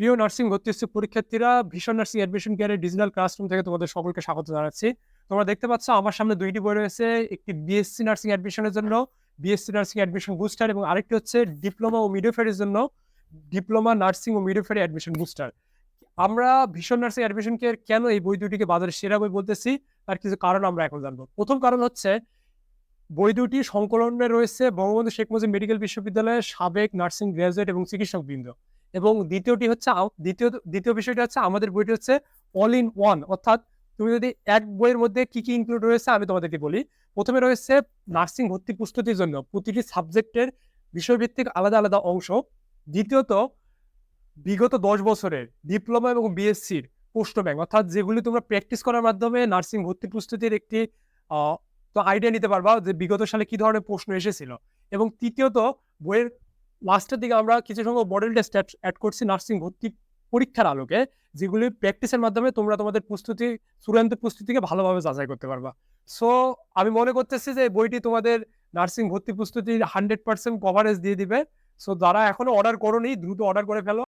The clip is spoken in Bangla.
প্রিয় নার্সিং ভর্তি ইচ্ছুক পরীক্ষার্থীরা, ভীষণ নার্সিং অ্যাডমিশন কেয়ারের ডিজিটাল ক্লাসরুম থেকে তোমাদের সকলকে স্বাগত জানাচ্ছি। তোমরা দেখতে পাচ্ছ, আমার সামনে দুইটি বই রয়েছে, একটি বিএসসি নার্সিং অ্যাডমিশনের জন্য বিএসসি নার্সিং অ্যাডমিশন বুস্টার এবং আরেকটি হচ্ছে ডিপ্লোমা ও মিডওয়াইফারির জন্য ডিপ্লোমা নার্সিং ও মিডওয়াইফারি অ্যাডমিশন বুস্টার আমরা ভীষণ নার্সিং অ্যাডমিশন কেয়ার কেন এই বই দুটিকে বাজারে সেরা বই বলতেছি, তার কিছু কারণ আমরা এখন জানব। প্রথম কারণ হচ্ছে, বই দুটি সংকলনে রয়েছে বঙ্গবন্ধু শেখ মুজিব মেডিকেল বিশ্ববিদ্যালয়ের সাবেক নার্সিং গ্র্যাজুয়েট এবং চিকিৎসক বৃন্দ এবং দ্বিতীয়টি হচ্ছে দ্বিতীয় দ্বিতীয় বিষয়টি হচ্ছে আমাদের বইটি হচ্ছে অল ইন ওয়ান অর্থাৎ তুমি যদি এক বইয়ের মধ্যে কি কি ইনক্লুড রয়েছে আমি তোমাদেরকে বলি। প্রথমে রয়েছে নার্সিং ভর্তি প্রস্তুতির জন্য প্রতিটি সাবজেক্টের বিষয়ভিত্তিক আলাদা আলাদা অংশ। দ্বিতীয়ত, বিগত দশ বছরের ডিপ্লোমা এবং বিএসসির প্রশ্ন ব্যাংক অর্থাৎ যেগুলি তোমরা প্র্যাকটিস করার মাধ্যমে নার্সিং ভর্তি প্রস্তুতির একটি তো আইডিয়া নিতে পারবা যে বিগত সালে কি ধরনের প্রশ্ন এসেছিল। এবং তৃতীয়ত, বইয়ের লাস্টের দিকে আমরা কিছু সংখ্যক মডেল টেস্ট অ্যাড করছি নার্সিং ভর্তি পরীক্ষার আলোকে, যেগুলি প্র্যাকটিসের মাধ্যমে তোমরা তোমাদের প্রস্তুতি চূড়ান্ত প্রস্তুতিকে ভালোভাবে যাচাই করতে পারবা। সো আমি মনে করতেছি যে বইটি তোমাদের নার্সিং ভর্তি প্রস্তুতির হান্ড্রেড পার্সেন্ট কভারেজ দিয়ে দিবে। সো যারা এখনও অর্ডার করো নি দ্রুত অর্ডার করে ফেলো।